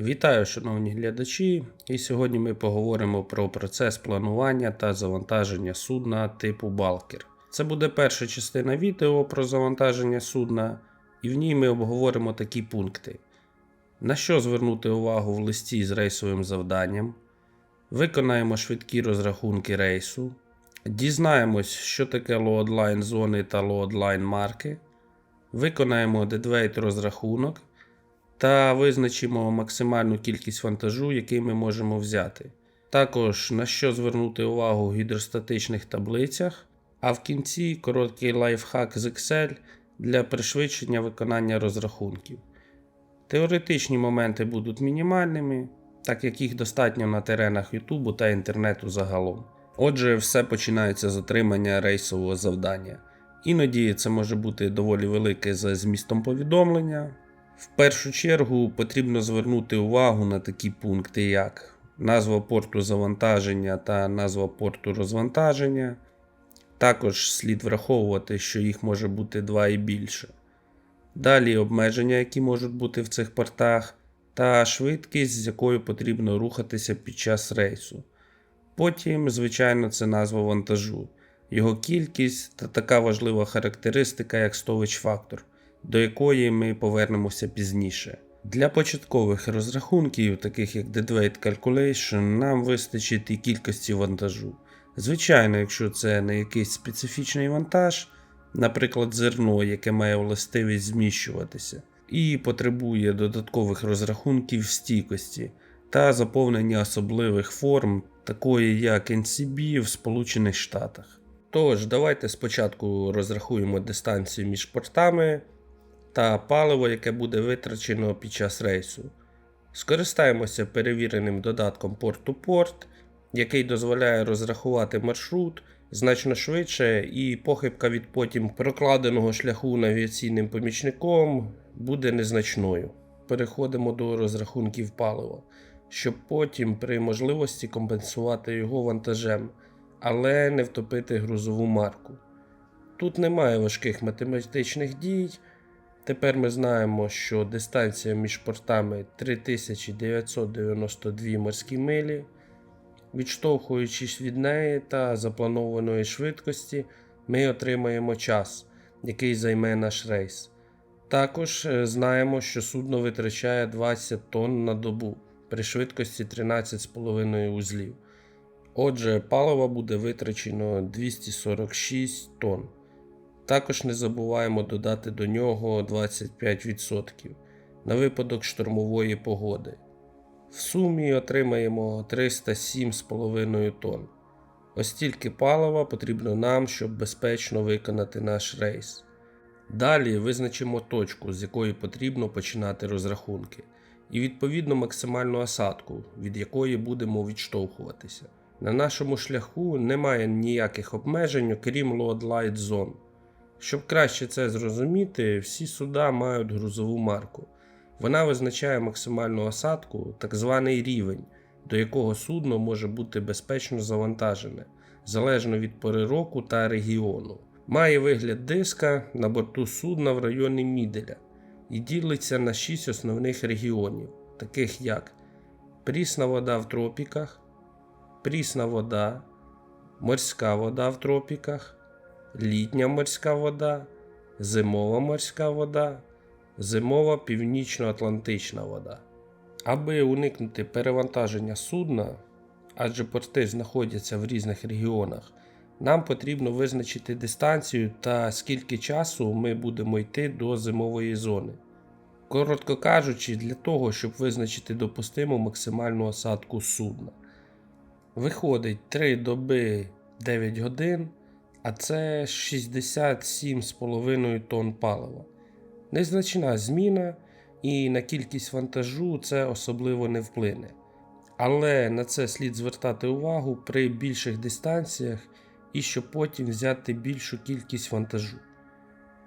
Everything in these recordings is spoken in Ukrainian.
Вітаю, шановні глядачі! І сьогодні ми поговоримо про процес планування та завантаження судна типу Балкер. Це буде перша частина відео про завантаження судна, і в ній ми обговоримо такі пункти: на що звернути увагу в листі з рейсовим завданням, виконаємо швидкі розрахунки рейсу, дізнаємось, що таке лоадлайн зони та лоадлайн марки, виконаємо дедвейт розрахунок та визначимо максимальну кількість вантажу, який ми можемо взяти. Також на що звернути увагу в гідростатичних таблицях, а в кінці короткий лайфхак з Excel для пришвидшення виконання розрахунків. Теоретичні моменти будуть мінімальними, так як їх достатньо на теренах Ютубу та інтернету загалом. Отже, все починається з отримання рейсового завдання. Іноді це може бути доволі велике за змістом повідомлення. В першу чергу потрібно звернути увагу на такі пункти, як назва порту завантаження та назва порту розвантаження. Також слід враховувати, що їх може бути два і більше. Далі обмеження, які можуть бути в цих портах, та швидкість, з якою потрібно рухатися під час рейсу. Потім, звичайно, це назва вантажу, його кількість та така важлива характеристика, як стович фактор, до якої ми повернемося пізніше. Для початкових розрахунків, таких як Deadweight Calculation, нам вистачить і кількості вантажу. Звичайно, якщо це не якийсь специфічний вантаж, наприклад, зерно, яке має властивість зміщуватися, і потребує додаткових розрахунків стійкості та заповнення особливих форм, такої як NCB в Сполучених Штатах. Тож, давайте спочатку розрахуємо дистанцію між портами та паливо, яке буде витрачено під час рейсу. Скористаємося перевіреним додатком Port-to-Port, який дозволяє розрахувати маршрут значно швидше, і похибка від потім прокладеного шляху навігаційним помічником буде незначною. Переходимо до розрахунків палива, щоб потім при можливості компенсувати його вантажем, але не втопити грузову марку. Тут немає важких математичних дій. Тепер ми знаємо, що дистанція між портами 3992 морські милі. Відштовхуючись від неї та запланованої швидкості, ми отримаємо час, який займе наш рейс. Також е, знаємо, що судно витрачає 20 тонн на добу при швидкості 13,5 узлів. Отже, палива буде витрачено 246 тонн. Також не забуваємо додати до нього 25% на випадок штормової погоди. В сумі отримаємо 307,5 тонн. Ось стільки палива потрібно нам, щоб безпечно виконати наш рейс. Далі визначимо точку, з якої потрібно починати розрахунки, і відповідно максимальну осадку, від якої будемо відштовхуватися. На нашому шляху немає ніяких обмежень, окрім Load Light Zone. Щоб краще це зрозуміти, всі суда мають грузову марку. Вона визначає максимальну осадку, так званий рівень, до якого судно може бути безпечно завантажене, залежно від пори року та регіону. Має вигляд диска на борту судна в районі Міделя і ділиться на 6 основних регіонів, таких як прісна вода в тропіках, прісна вода, морська вода в тропіках, літня морська вода, зимова морська вода зимова північно-атлантична вода. Аби уникнути перевантаження судна, адже порти знаходяться в різних регіонах, нам потрібно визначити дистанцію та скільки часу ми будемо йти до зимової зони. Коротко кажучи, для того, щоб визначити допустиму максимальну осадку судна. Виходить 3 доби 9 годин, а це 67,5 тонн палива. Незначна зміна і на кількість вантажу це особливо не вплине. Але на це слід звертати увагу при більших дистанціях і щоб потім взяти більшу кількість вантажу.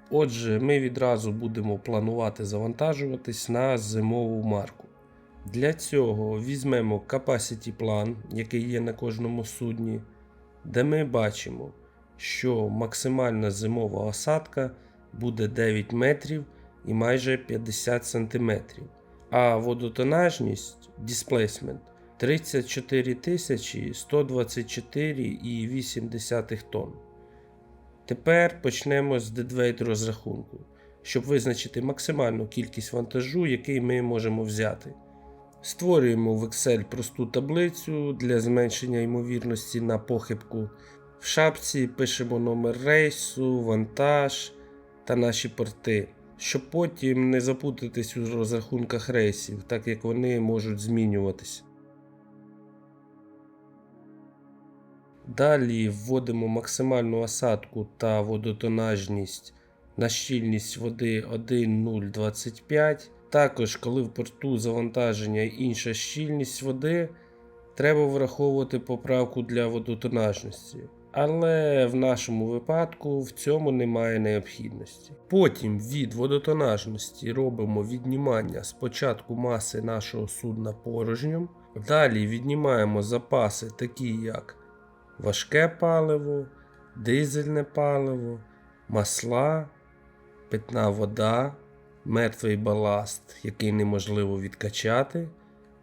Отже, ми відразу будемо планувати завантажуватись на зимову марку. Для цього візьмемо capacity план, який є на кожному судні, де ми бачимо, що максимальна зимова осадка буде 9 метрів і майже 50 см. а водотонажність displacement 34 124,8 тонн. Тепер почнемо з дедвейт розрахунку, щоб визначити максимальну кількість вантажу, який ми можемо взяти. Створюємо в Excel просту таблицю для зменшення ймовірності на похибку. В шапці пишемо номер рейсу, вантаж та наші порти, щоб потім не запутатись у розрахунках рейсів, так як вони можуть змінюватися. Далі вводимо максимальну осадку та водотонажність на щільність води 1,025. Також, коли в порту завантаження інша щільність води, треба враховувати поправку для водотонажності. Але в нашому випадку в цьому немає необхідності. Потім від водотонажності робимо віднімання спочатку маси нашого судна порожньом. Далі віднімаємо запаси, такі як важке паливо, дизельне паливо, масла, питна вода, мертвий баласт, який неможливо відкачати,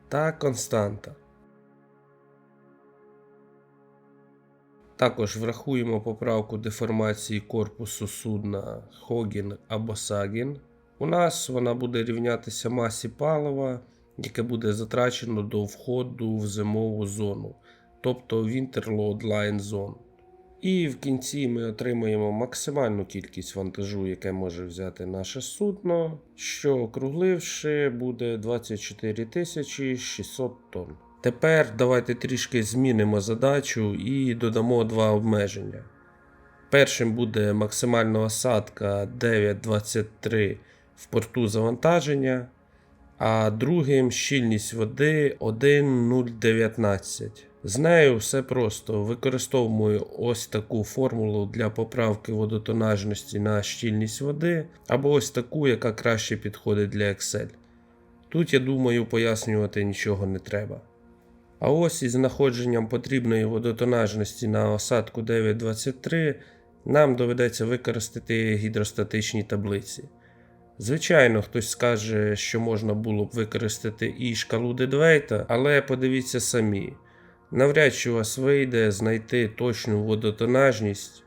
та константа. Також врахуємо поправку деформації корпусу судна Хогін або Сагін. У нас вона буде рівнятися масі палива, яке буде затрачено до входу в зимову зону, тобто Winter Load Line Zone. І в кінці ми отримаємо максимальну кількість вантажу, яке може взяти наше судно, що округливши буде 24 600 тонн. Тепер давайте трішки змінимо задачу і додамо два обмеження. Першим буде максимальна осадка 9,23 в порту завантаження, а другим щільність води 1,019. З нею все просто використовуємо ось таку формулу для поправки водотонажності на щільність води, або ось таку, яка краще підходить для Excel. Тут, я думаю, пояснювати нічого не треба. А ось із знаходженням потрібної водотонажності на осадку 9,23 нам доведеться використати гідростатичні таблиці. Звичайно, хтось скаже, що можна було б використати і шкалу Дедвейта, але подивіться самі. Навряд чи у вас вийде знайти точну водотонажність,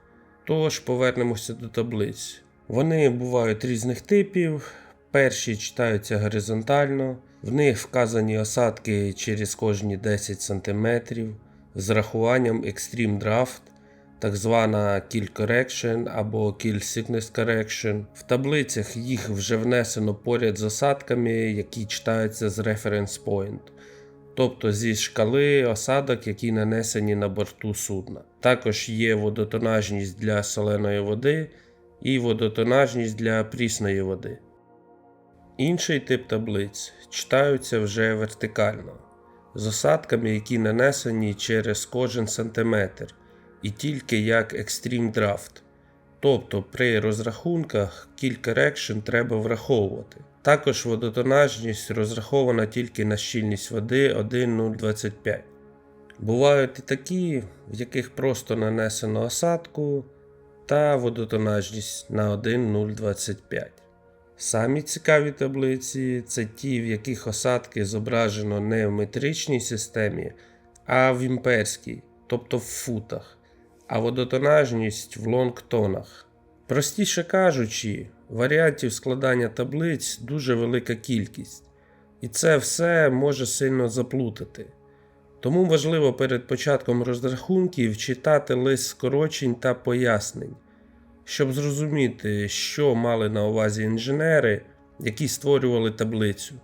тож повернемося до таблиць. Вони бувають різних типів. Перші читаються горизонтально, в них вказані осадки через кожні 10 см з рахуванням Extreme Draft, так звана Kill Correction або Kill Sickness Correction. В таблицях їх вже внесено поряд з осадками, які читаються з Reference Point, тобто зі шкали осадок, які нанесені на борту судна. Також є водотонажність для соленої води і водотонажність для прісної води. Інший тип таблиць читаються вже вертикально, з осадками, які нанесені через кожен сантиметр, і тільки як Extreme Draft. Тобто при розрахунках кілька рекшн треба враховувати. Також водотонажність розрахована тільки на щільність води 1,025. Бувають і такі, в яких просто нанесено осадку та водотонажність на 1,025. Самі цікаві таблиці це ті, в яких осадки зображено не в метричній системі, а в імперській, тобто в футах, а водотонажність в лонгтонах. Простіше кажучи, варіантів складання таблиць дуже велика кількість, і це все може сильно заплутати. Тому важливо перед початком розрахунків читати лист скорочень та пояснень щоб зрозуміти, що мали на увазі інженери, які створювали таблицю.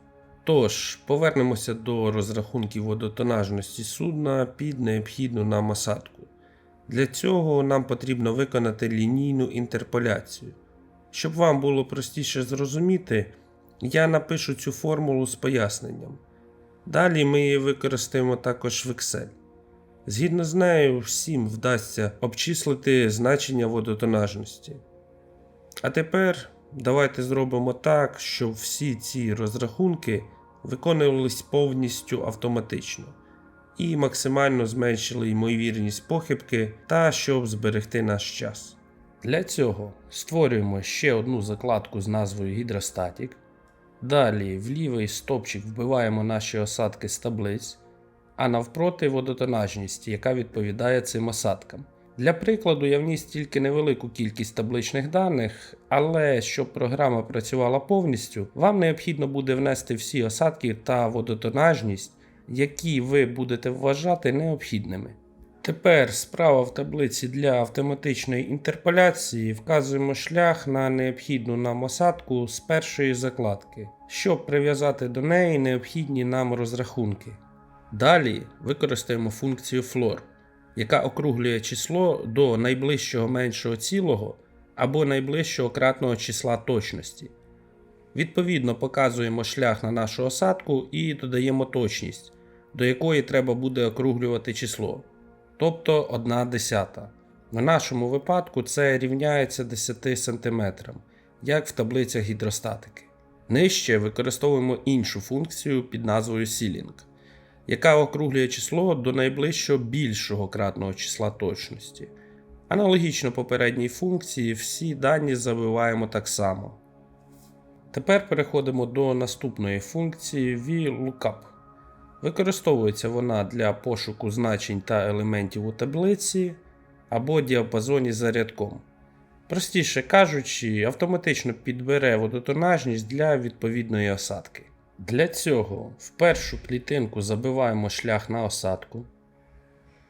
Тож, повернемося до розрахунків водотонажності судна під необхідну нам осадку. Для цього нам потрібно виконати лінійну інтерполяцію. Щоб вам було простіше зрозуміти, я напишу цю формулу з поясненням. Далі ми її використаємо також в Excel. Згідно з нею, всім вдасться обчислити значення водотонажності. А тепер давайте зробимо так, щоб всі ці розрахунки виконувались повністю автоматично і максимально зменшили ймовірність похибки та щоб зберегти наш час. Для цього створюємо ще одну закладку з назвою Hydrostatic, Далі в лівий стопчик вбиваємо наші осадки з таблиць, а навпроти водотонажність, яка відповідає цим осадкам. Для прикладу я вніс тільки невелику кількість табличних даних, але щоб програма працювала повністю, вам необхідно буде внести всі осадки та водотонажність, які ви будете вважати необхідними. Тепер справа в таблиці для автоматичної інтерполяції вказуємо шлях на необхідну нам осадку з першої закладки, щоб прив'язати до неї необхідні нам розрахунки. Далі використаємо функцію floor, яка округлює число до найближчого меншого цілого або найближчого кратного числа точності. Відповідно, показуємо шлях на нашу осадку і додаємо точність, до якої треба буде округлювати число, тобто 1 десята. В нашому випадку це рівняється 10 см, як в таблицях гідростатики. Нижче використовуємо іншу функцію під назвою Ceiling, яка округлює число до найближчого більшого кратного числа точності. Аналогічно попередній функції, всі дані забиваємо так само. Тепер переходимо до наступної функції VLOOKUP. Використовується вона для пошуку значень та елементів у таблиці або діапазоні за рядком. Простіше кажучи, автоматично підбере водотонажність для відповідної осадки. Для цього в першу клітинку забиваємо шлях на осадку.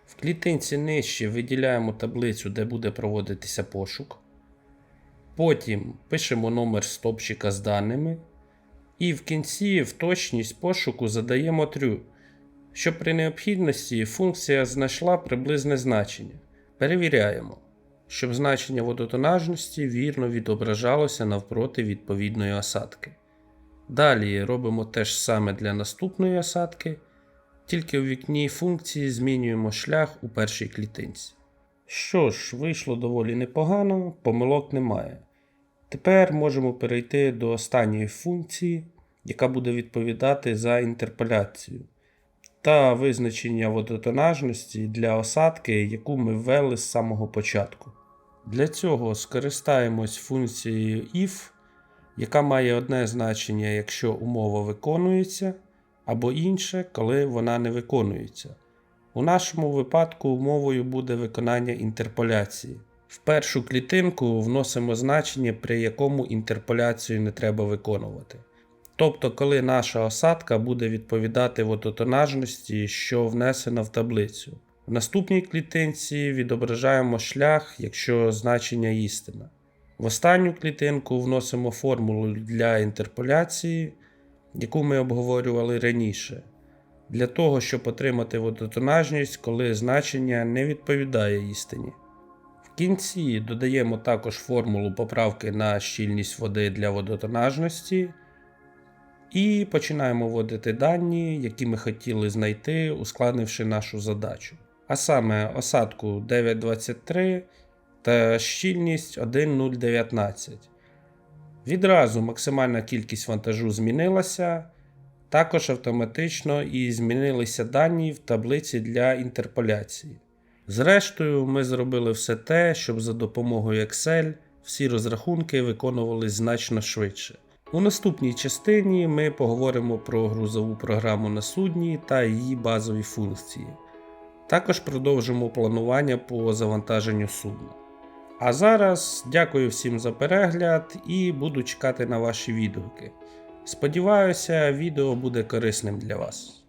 В клітинці нижче виділяємо таблицю, де буде проводитися пошук. Потім пишемо номер стопчика з даними. І в кінці в точність пошуку задаємо true, щоб при необхідності функція знайшла приблизне значення. Перевіряємо, щоб значення водотонажності вірно відображалося навпроти відповідної осадки. Далі робимо те ж саме для наступної осадки, тільки у вікні функції змінюємо шлях у першій клітинці. Що ж, вийшло доволі непогано, помилок немає. Тепер можемо перейти до останньої функції, яка буде відповідати за інтерполяцію та визначення водотонажності для осадки, яку ми ввели з самого початку. Для цього скористаємось функцією if, яка має одне значення, якщо умова виконується, або інше, коли вона не виконується. У нашому випадку умовою буде виконання інтерполяції. В першу клітинку вносимо значення, при якому інтерполяцію не треба виконувати. Тобто, коли наша осадка буде відповідати водотонажності, що внесена в таблицю. В наступній клітинці відображаємо шлях, якщо значення істина. В останню клітинку вносимо формулу для інтерполяції, яку ми обговорювали раніше, для того, щоб отримати водотонажність, коли значення не відповідає істині. В кінці додаємо також формулу поправки на щільність води для водотонажності. І починаємо вводити дані, які ми хотіли знайти, ускладнивши нашу задачу. А саме осадку 923 та щільність 1,019. Відразу максимальна кількість вантажу змінилася. Також автоматично і змінилися дані в таблиці для інтерполяції. Зрештою, ми зробили все те, щоб за допомогою Excel всі розрахунки виконувались значно швидше. У наступній частині ми поговоримо про грузову програму на судні та її базові функції. Також продовжимо планування по завантаженню судна. А зараз дякую всім за перегляд і буду чекати на ваші відгуки. Сподіваюся, відео буде корисним для вас.